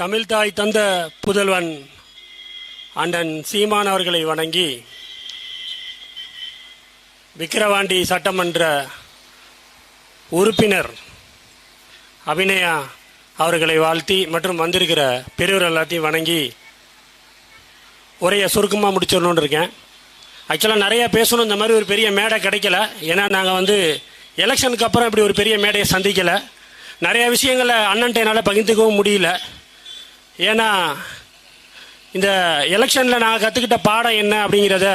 தமிழ்தாய் தந்த புதல்வன் அண்ணன் சீமான் அவர்களை வணங்கி விக்கிரவாண்டி சட்டமன்ற உறுப்பினர் அபிநயா அவர்களை வாழ்த்தி மற்றும் வந்திருக்கிற பெரியவர் எல்லாத்தையும் வணங்கி உரையை சுருக்கமாக முடிச்சிடணுன்னு இருக்கேன். ஆக்சுவலாக நிறைய பேசணும். இந்த மாதிரி ஒரு பெரிய மேடை கிடைக்கல. ஏன்னா நாங்கள் வந்து எலெக்ஷனுக்கு அப்புறம் இப்படி ஒரு பெரிய மேடையை சந்திக்கலை. நிறைய விஷயங்களை அண்ணன்ட்ட என்னால் பகிர்ந்துக்கவும் முடியல. ஏன்னா இந்த எலெக்ஷனில் நாங்கள் கற்றுக்கிட்ட பாடம் என்ன அப்படிங்கிறத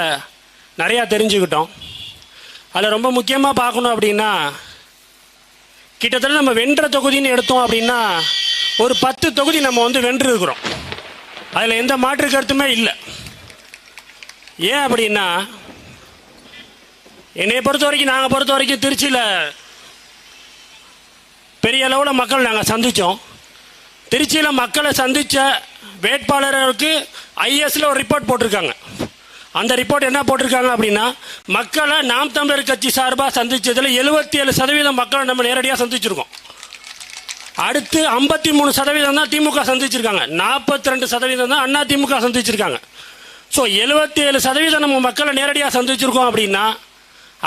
நிறையா தெரிஞ்சுக்கிட்டோம். அதில் ரொம்ப முக்கியமாக பார்க்கணும் அப்படின்னா கிட்டத்தட்ட நம்ம வென்ற தொகுதின்னு எடுத்தோம் அப்படின்னா ஒரு பத்து தொகுதி நம்ம வந்து வென்று இருக்கிறோம் அதில் எந்த மாற்று கருத்துமே இல்லை. ஏன் அப்படின்னா என்னை பொறுத்த வரைக்கும் நாங்கள் பொறுத்த வரைக்கும் திருச்சியில் பெரிய அளவில் மக்கள் நாங்கள் சந்தித்தோம் திருச்சியில் மக்களை சந்தித்த வேட்பாளர்களுக்கு ஐஎஸில் ஒரு ரிப்போர்ட் போட்டிருக்காங்க. அந்த ரிப்போர்ட் என்ன போட்டிருக்காங்க அப்படின்னா மக்களை நாம் தமிழர் கட்சி சார்பாக சந்தித்ததில் எழுபத்தி ஏழு சதவீதம் மக்களை நம்ம நேரடியாக சந்திச்சிருக்கோம். அடுத்து ஐம்பத்தி மூணு சதவீதம் தான் திமுக சந்திச்சிருக்காங்க. நாற்பத்தி ரெண்டு சதவீதம் தான் அண்ணா திமுக சந்திச்சிருக்காங்க. ஸோ எழுபத்தி ஏழு சதவீதம் நம்ம மக்களை நேரடியாக சந்திச்சிருக்கோம் அப்படின்னா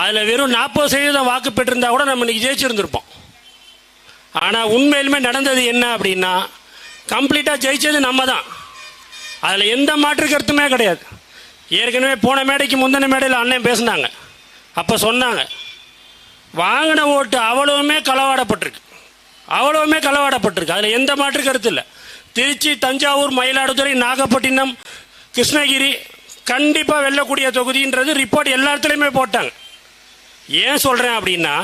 அதில் வெறும் நாற்பது சதவீதம் வாக்கு பெற்றிருந்தா கூட நம்ம இன்னைக்கு ஜெயிச்சிருந்திருப்போம். ஆனால் உண்மையிலுமே நடந்தது என்ன அப்படின்னா கம்ப்ளீட்டாக ஜெயிச்சது நம்ம தான் அதில் எந்த மாற்று கருத்துமே கிடையாது. ஏற்கனவே போன மேடைக்கு முந்தின மேடையில் அண்ணன் பேசினாங்க. அப்போ சொன்னாங்க வாங்கின ஓட்டு அவ்வளவுமே களவாடப்பட்டிருக்கு. அவ்வளவுமே களவாடப்பட்டிருக்கு. அதில் எந்த மாற்று கருத்து இல்லை. திருச்சி தஞ்சாவூர் மயிலாடுதுறை நாகப்பட்டினம் கிருஷ்ணகிரி கண்டிப்பாக வெல்லக்கூடிய தொகுதின்றது ரிப்போர்ட் எல்லா இடத்துலையுமே போட்டாங்க. ஏன் சொல்கிறேன் அப்படின்னா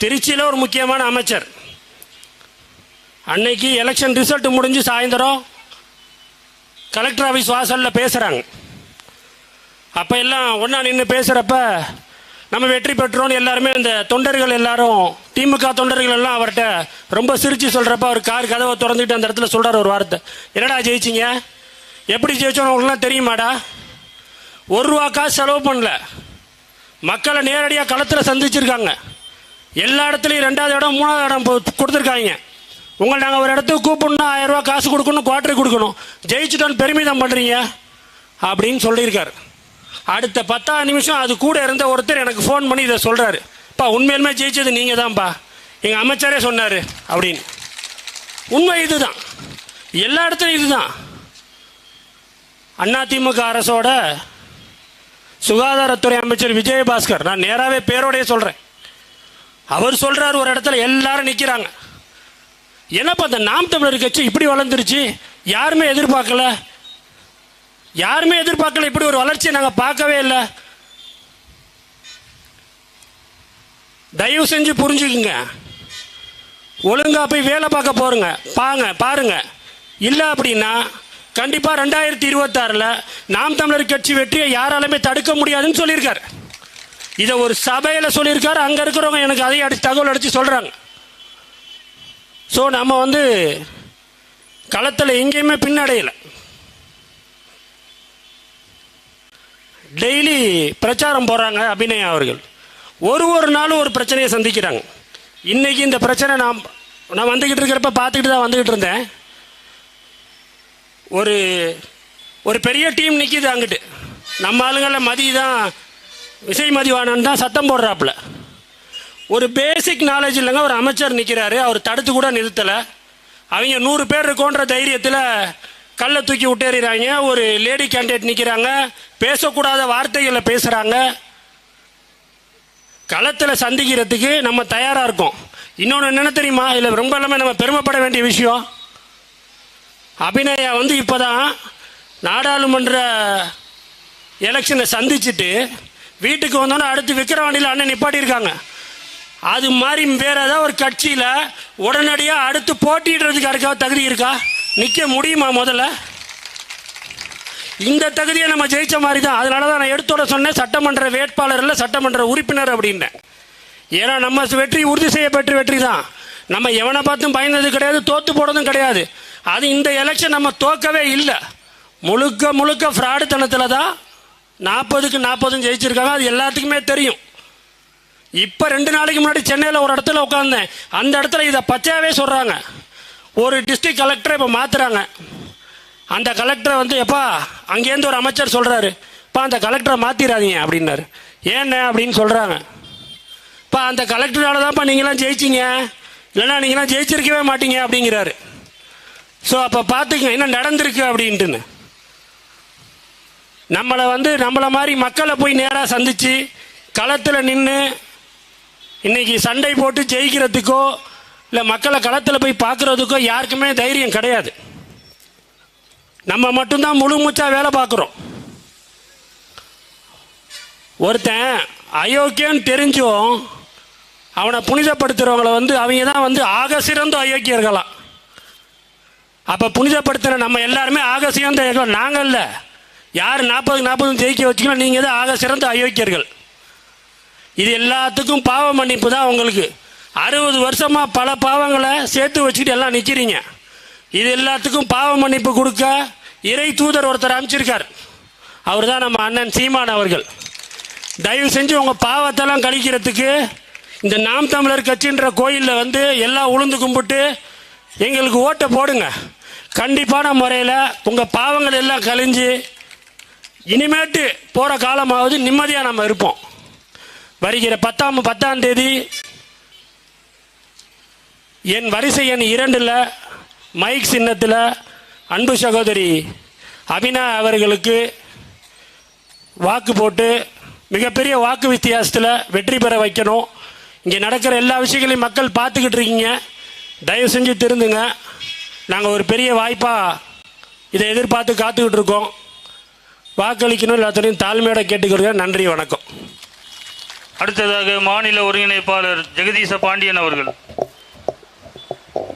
திருச்சியில் ஒரு முக்கியமான அமைச்சர் அன்னைக்கு எலெக்ஷன் ரிசல்ட் முடிஞ்சு சாயந்தரம் கலெக்டர் ஆஃபீஸ் வாசலில் பேசுகிறாங்க அப்போ எல்லாம் ஒன்றா நின்று பேசுகிறப்ப நம்ம வெற்றி பெற்றோன்னு எல்லாருமே இந்த தொண்டர்கள் எல்லாரும் திமுக தொண்டர்கள் எல்லாம் அவர்கிட்ட ரொம்ப சிரித்து சொல்கிறப்ப அவர் கார் கதவை திறந்துட்டு அந்த இடத்துல சொல்கிறார் ஒரு வார்த்தை. என்னடா ஜெயிச்சிங்க? எப்படி ஜெயிச்சோன்னு உங்களுக்குலாம் தெரியுமாடா? ஒரு ரூபா காசு செலவு பண்ணல. மக்களை நேரடியாக களத்தில் சந்திச்சிருக்காங்க. எல்லா இடத்துலையும் ரெண்டாவது இடம் மூணாவது இடம் கொடுத்துருக்காங்க. உங்களை நாங்கள் ஒரு இடத்துக்கு கூப்பிடணும் ஆயிரம் ரூபா காசு கொடுக்கணும் குவார்டர் கொடுக்கணும். ஜெயிச்சுட்டோன்னு பெருமிதம் பண்ணுறீங்க அப்படின்னு சொல்லியிருக்காரு. அடுத்த பத்தாவது நிமிஷம் அது கூட இருந்த ஒருத்தர் எனக்கு ஃபோன் பண்ணி இதை சொல்கிறாரு பா உண்மையிலுமே ஜெயிச்சது நீங்கள் தான்ப்பா எங்கள் அமைச்சரே சொன்னார் அப்படின்னு. உண்மை இதுதான். எல்லா இடத்துலையும் இதுதான். அதிமுக அரசோட சுகாதாரத்துறை அமைச்சர் விஜயபாஸ்கர் நான் நேராகவே பேரோடையே சொல்கிறேன் அவர் சொல்கிறார் ஒரு இடத்துல எல்லாரும் நிற்கிறாங்க என்னப்பா இந்த நாம் தமிழர் கட்சி இப்படி வளர்ந்துருச்சு? யாருமே எதிர்பார்க்கல. யாருமே எதிர்பார்க்கல இப்படி ஒரு வளர்ச்சியை நாங்கள் பார்க்கவே இல்லை. தயவு செஞ்சு புரிஞ்சுக்குங்க. ஒழுங்காக போய் வேலை பார்க்க போறங்க பாங்க பாருங்க. இல்லை அப்படின்னா கண்டிப்பாக ரெண்டாயிரத்தி இருபத்தாறில் நாம் தமிழர் கட்சி வெற்றியை யாராலுமே தடுக்க முடியாதுன்னு சொல்லியிருக்காரு. இதை ஒரு சபையில் சொல்லியிருக்காரு. அங்கே இருக்கிறவங்க எனக்கு அதையும் அடிச்சு தகவல் அடித்து சொல்கிறாங்க ஸோ நம்ம வந்து களத்தில் எங்கேயுமே பின்னடையலை. டெய்லி பிரச்சாரம் போகிறாங்க அபிநயா அவர்கள். ஒரு ஒரு நாளும் ஒரு பிரச்சனையை சந்திக்கிறாங்க. இன்னைக்கு இந்த பிரச்சனை நான் நான் வந்துக்கிட்டு இருக்கிறப்ப பார்த்துக்கிட்டு தான் வந்துக்கிட்டு இருந்தேன். ஒரு ஒரு பெரிய டீம் நிற்கிது அங்கிட்டு. நம்ம ஆளுங்களை மதி தான் விசை மதிவானன் தான் சத்தம் போடுறாப்புல. ஒரு பேசிக் நாலேஜ் இல்லைங்க ஒரு அமைச்சர் நிற்கிறாரு அவர் தடுத்து கூட நிறுத்தலை. அவங்க நூறு பேர் இருக்கோன்ற தைரியத்தில் கல்லை தூக்கி விட்டேறாங்க ஒரு லேடி கேண்டிடேட் நிற்கிறாங்க பேசக்கூடாத வார்த்தைகளை பேசுகிறாங்க களத்தில் சந்திக்கிறதுக்கு நம்ம தயாராக இருக்கோம். இன்னொன்று என்ன தெரியுமா? இதில் ரொம்ப எல்லாமே நம்ம பெருமைப்பட வேண்டிய விஷயம். அபிநயா வந்து இப்போ தான் நாடாளுமன்ற எலெக்ஷனை சந்திச்சுட்டு வீட்டுக்கு வந்தோன்னே அடுத்து விக்கிரவாண்டியில் அண்ணன் நிப்பாட்டியிருக்காங்க. அது மாதிரி வேற ஏதாவது ஒரு கட்சியில் உடனடியாக அடுத்து போட்டிடுறதுக்கு யாருக்காவது தகுதி இருக்கா? நிற்க முடியுமா முதல்ல? இந்த தகுதியை நம்ம ஜெயிச்ச மாதிரி தான் அதனால தான் நான் எடுத்தோட சொன்னேன் சட்டமன்ற வேட்பாளர் இல்லை சட்டமன்ற உறுப்பினர் அப்படின்னேன் ஏன்னா நம்ம வெற்றி உறுதி செய்யப்பட்ட வெற்றி தான் நம்ம எவனை பார்த்தும் பயந்தது கிடையாது தோத்து போனதும் கிடையாது. அது இந்த எலெக்ஷன் நம்ம தோக்கவே இல்லை. முழுக்க முழுக்க ஃப்ராடுத்தனத்தில் தான் நாற்பதுக்கு நாற்பதும் ஜெயிச்சிருக்காங்க. அது எல்லாத்துக்குமே தெரியும். இப்போ ரெண்டு நாளைக்கு முன்னாடி சென்னையில் ஒரு இடத்துல உட்காந்தேன் அந்த இடத்துல இதை பச்சையாகவே சொல்கிறாங்க ஒரு டிஸ்ட்ரிக்ட் கலெக்டரை இப்போ மாற்றுறாங்க அந்த கலெக்டரை வந்து எப்பா அங்கேருந்து ஒரு அமைச்சர் சொல்கிறாரு இப்போ அந்த கலெக்டரை மாற்றிடாதீங்க அப்படின்னாரு. ஏண்ணே அப்படின்னு சொல்கிறாங்க இப்போ அந்த கலெக்டரால் தான்ப்பா நீங்களாம் ஜெயிச்சிங்க. இல்லைன்னா நீங்களாம் ஜெயிச்சிருக்கவே மாட்டீங்க அப்படிங்கிறாரு. ஸோ அப்போ பார்த்துக்கங்க என்ன நடந்திருக்கு அப்படின்ட்டுன்னு. நம்மளை வந்து நம்மளை மாதிரி மக்களை போய் நேராக சந்தித்து களத்தில் நின்று இன்னைக்கு சண்டை போட்டு ஜெயிக்கிறதுக்கோ இல்லை மக்களை களத்தில் போய் பார்க்குறதுக்கோ யாருக்குமே தைரியம் கிடையாது. நம்ம மட்டும்தான் முழு மூச்சா வேலை பார்க்குறோம். ஒருத்தன் அயோக்கியன்னு தெரிஞ்சும் அவனை புனிதப்படுத்துகிறவங்கள வந்து அவங்க தான் வந்து ஆக சிறந்த அயோக்கியர்களாம். அப்போ புனிதப்படுத்துகிற நம்ம எல்லாருமே ஆக சிறந்த அயோக்கியர்கள்? நாங்கள் இல்லை யார் நாற்பது நாற்பது ஜெயிக்க வச்சுக்கலாம் நீங்கள் தான் ஆக சிறந்த அயோக்கியர்கள். இது எல்லாத்துக்கும் பாவ மன்னிப்பு தான் உங்களுக்கு. அறுபது வருஷமாக பல பாவங்களை சேர்த்து வச்சுக்கிட்டு எல்லாம் நிற்கிறீங்க இது எல்லாத்துக்கும் பாவ மன்னிப்பு கொடுக்க இறை தூதர் ஒருத்தர் அனுப்பிச்சிருக்கார். அவர் தான் நம்ம அண்ணன் சீமான் அவர்கள். தயவு செஞ்சு உங்கள் பாவத்தெல்லாம் கழிக்கிறதுக்கு இந்த நாம் தமிழர் கட்சின்ற கோயிலில் வந்து எல்லாம் உளுந்து கும்பிட்டு எங்களுக்கு ஓட்டை போடுங்க. கண்டிப்பான முறையில் உங்கள் பாவங்கள் எல்லாம் கழிஞ்சு இனிமேட்டு போகிற காலமாவது நிம்மதியாக நம்ம இருப்போம். வருகிற பத்தாம் பத்தாம் தேதி என் வரிசை எண் இரண்டில் மைக் சின்னத்தில் அன்பு சகோதரி அபினா அவர்களுக்கு வாக்கு போட்டு மிகப்பெரிய வாக்கு வித்தியாசத்தில் வெற்றி பெற வைக்கணும். இங்கே நடக்கிற எல்லா விஷயங்களையும் மக்கள் பார்த்துக்கிட்டு இருக்கீங்க. தயவு செஞ்சு திருந்துங்க. நாங்கள் ஒரு பெரிய வாய்ப்பாக இதை எதிர்பார்த்து காத்துக்கிட்டு இருக்கோம். வாக்களிக்கணும் எல்லாத்தையும் தாழ்மையோட கேட்டுக்கிறேன் நன்றி வணக்கம். அடுத்ததாக மாநில ஒருங்கிணைப்பாளர் ஜெகதீச பாண்டியன் அவர்கள்.